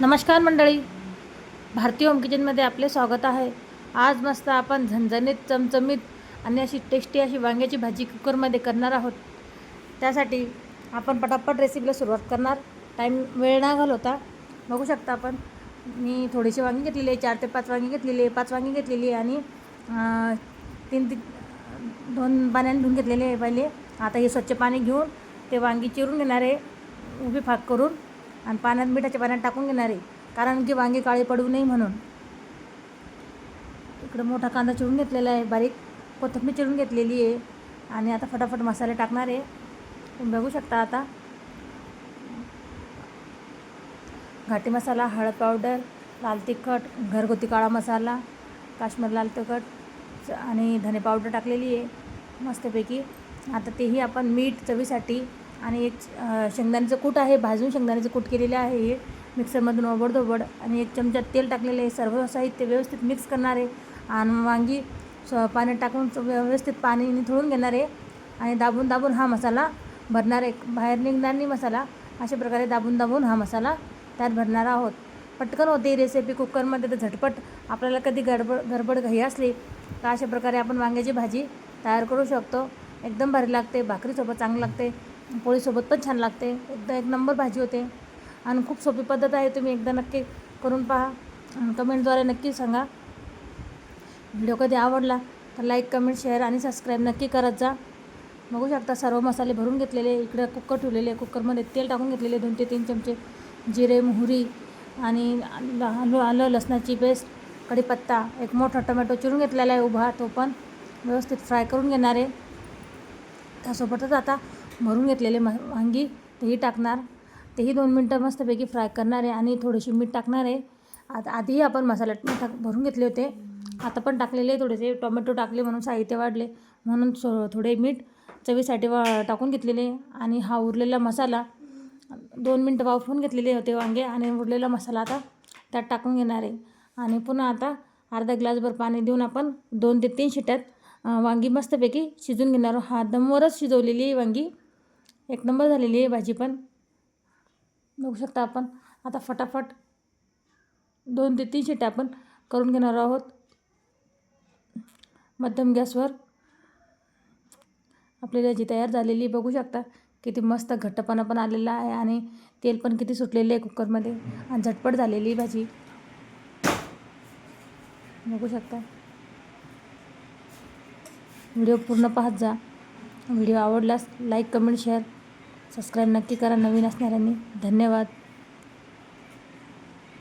नमस्कार मंडळी. भारतीय होम किचनमध्ये आपले स्वागत आहे. आज मस्त आपण झणझणीत चमचमीत आणि अशी टेस्टी अशी वांग्याची भाजी कुकरमध्ये करणार आहोत. त्यासाठी आपण पटापट रेसिपीला सुरुवात करणार. टाईम वेळ नाही घालवता. बघू शकता आपण. मी थोडीशी वांगी घेतलेली आहे. चार ते पाच वांगी घेतलेली आहे. पाच वांगी घेतलेली आहे आणि तीन ती दोन पाण्याने धुवून घेतलेले आहे पहिले. आता हे स्वच्छ पाणी घेऊन ते वांगी चिरून घेणार आहे. उभी फाक करून. आणि पाण्यात मिठाच्या पाण्यात टाकून घेणार. आहे कारण की वांगी काळी पडू नये म्हणून. इकडं मोठा कांदा चिरून घेतलेला आहे बारीक. कोथंबीर चिरून घेतलेली आहे. आणि आता फटाफट मसाले टाकणार आहे. तुम्ही बघू शकता आता. घाटी मसाला हळद पावडर लाल तिखट घरगुती काळा मसाला काश्मीर लाल तिखट च- आणि धने पावडर टाकलेली आहे मस्तपैकी. आता तेही आपण मीठ चवीसाठी आणि एक शेंगदाण्याचं कूट आहे भाजून शेंगदाण्याचं कूट केलेलं आहे हे. मिक्सरमधून ओबडधोबड आणि एक चमचा तेल टाकलेलं आहे. सर्व साहित्य व्यवस्थित मिक्स करणार आहे. आणि वांगी स पाण्यात टाकून व्यवस्थित पाणी थोडून घेणार आहे. आणि दाबून दाबून हा मसाला भरणार आहे. बाहेर निघणार नाही मसाला. अशा प्रकारे दाबून दाबून हा मसाला त्यात भरणार आहोत. पटकन होते रेसिपी कुकरमध्ये तर झटपट. आपल्याला कधी गडबड गडबड घाई असली तर अशा प्रकारे आपण वांग्याची भाजी तयार करू शकतो. एकदम भारी लागते भाकरीसोबत चांगलं लागते. पोळीसोबत पण छान लागते. एकदा एक नंबर भाजी होते. आणि खूप सोपी पद्धत आहे. तुम्ही एकदा नक्की करून पहा आणि कमेंटद्वारे नक्की सांगा. व्हिडिओ कधी आवडला तर लाईक कमेंट शेअर आणि सबस्क्राईब नक्की करत जा. बघू शकता सर्व मसाले भरून घेतलेले. इकडे कुकर ठेवलेले. कुकरमध्ये तेल टाकून घेतलेले दोन ते तीन चमचे. जिरे मोहरी आणि आलं आलं- आलं लसणाची पेस्ट कढीपत्ता एक मोठा टोमॅटो चिरून घेतलेला आहे उभा. तो पण व्यवस्थित फ्राय करून घेणार आहे. त्यासोबतच आता भरून घेतलेले म वांगी तेही टाकणार. तेही दोन मिनटं मस्तपैकी फ्राय करणार आहे आणि थोडीशी मीठ टाकणार आहे. आता आधीही आपण मसाला टाक भरून घेतले होते. आता पण टाकलेले थोडेसे. टोमॅटो टाकले म्हणून साहित्य वाढले. म्हणून सो थोडे मीठ चवीसाठी वा टाकून घेतलेले आणि हा उरलेला मसाला दोन मिनटं वाफवून घेतलेले होते वांगे आणि उरलेला मसाला आता त्यात टाकून घेणार आहे. आणि पुन्हा आता अर्धा ग्लासभर पाणी देऊन आपण दोन ते तीन शिट्यात वांगी मस्तपैकी शिजून घेणार हा दमवरच शिजवलेली वांगी एक नंबर झालेली आहे भाजी पण. बघू शकता आपण. आता फटाफट दोन ते तीन शिट्या आपण करून घेणार आहोत. मध्यम गॅसवर. आपली भाजी तयार झालेली आहे. बघू शकता किती मस्त घट्टपणा पण आलेला आहे आणि तेल पण किती सुटलेलं आहे कुकरमध्ये आणि झटपट झालेली आहे भाजी. बघू शकता. व्हिडिओ पूर्ण पाहत जा. व्हिडिओ आवडल्यास लाईक कमेंट शेअर सबस्क्राईब नक्की करा. नवीन असणाऱ्यांनी धन्यवाद.